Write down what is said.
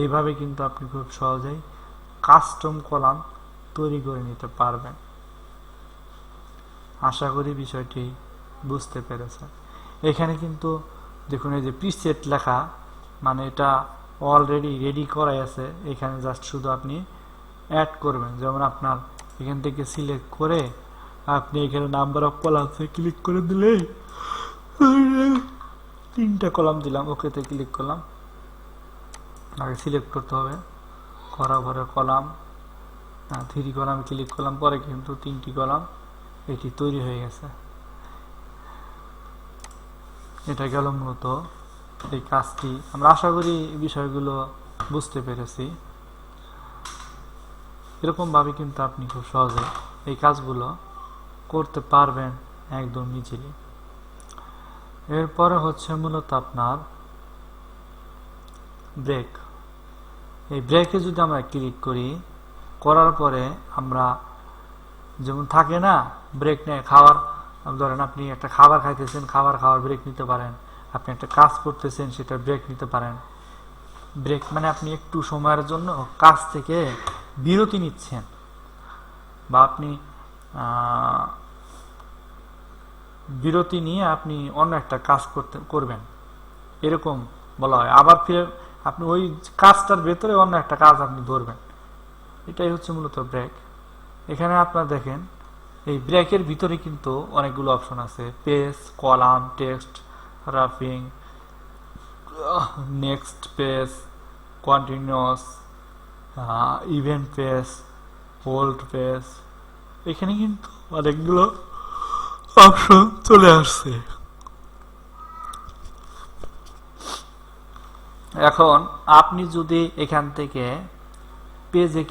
এইভাবে কিন্তু আপনি খুব সহজেই কাস্টম কলাম তৈরি করে নিতে পারবেন। আশা করি বিষয়টি বুঝতে পেরেছেন। এখানে কিন্তু দেখুন, এই যে প্রিসেট লেখা মানে এটা অলরেডি রেডি করাই আছে। এখানে জাস্ট শুধু আপনি অ্যাড করবেন। যেমন আপনার এখান থেকে সিলেক্ট করে আপনি এখানে নাম্বার অফ কলামসে ক্লিক করে দিলেই তিনটা কলাম দিলাম ওকেতে ক্লিক করলাম। আগে সিলেক্ট করতে হবে। করার ভরে কলাম থ্রি কলাম ক্লিক করলাম, পরে কিন্তু তিনটি কলাম এটি তৈরি হয়ে গেছে। এটা গেল মূলত এই কাজটি। আমরা আশা করি বিষয়গুলো বুঝতে পেরেছি। এরকম ভাবে কিন্তু আপনি খুব সহজে এই কাজগুলো করতে পারবেন একদম ইজিলি এরপরে হচ্ছে মূলত আপনার ব্রেক এই ব্রেকে যদি আমরা ক্লিক করি, করার পরে আমরা যেমন থাকে না ব্রেক নেয় খাওয়ার ধরেন আপনি একটা খাবার খাইতেছেন, খাবার খাওয়ার ব্রেক নিতে পারেন। আপনি একটা কাজ করতেছেন, সেটা ব্রেক নিতে পারেন। ব্রেক মানে আপনি একটু সময়ের জন্য কাজ থেকে বিরতি নিচ্ছেন। বা আপনি বিরতি নিয়ে আপনি অন্য একটা কাজ করতে, করবেন। এরকম বলা হয়। আবার ফিরে আপনি ওই কাজটার ভেতরে অন্য একটা কাজ আপনি ধরবেন। এটাই হচ্ছে মূলত ব্রেক এখানে আপনার দেখেন, এই ব্রেকের ভিতরে কিন্তু অনেকগুলো অপশন আছে। Page column text wrapping next page continuous even page odd page এখানে কিন্তু অনেকগুলো অপশন চলে আসছে। এখন আপনি যদি এখান থেকে পেজে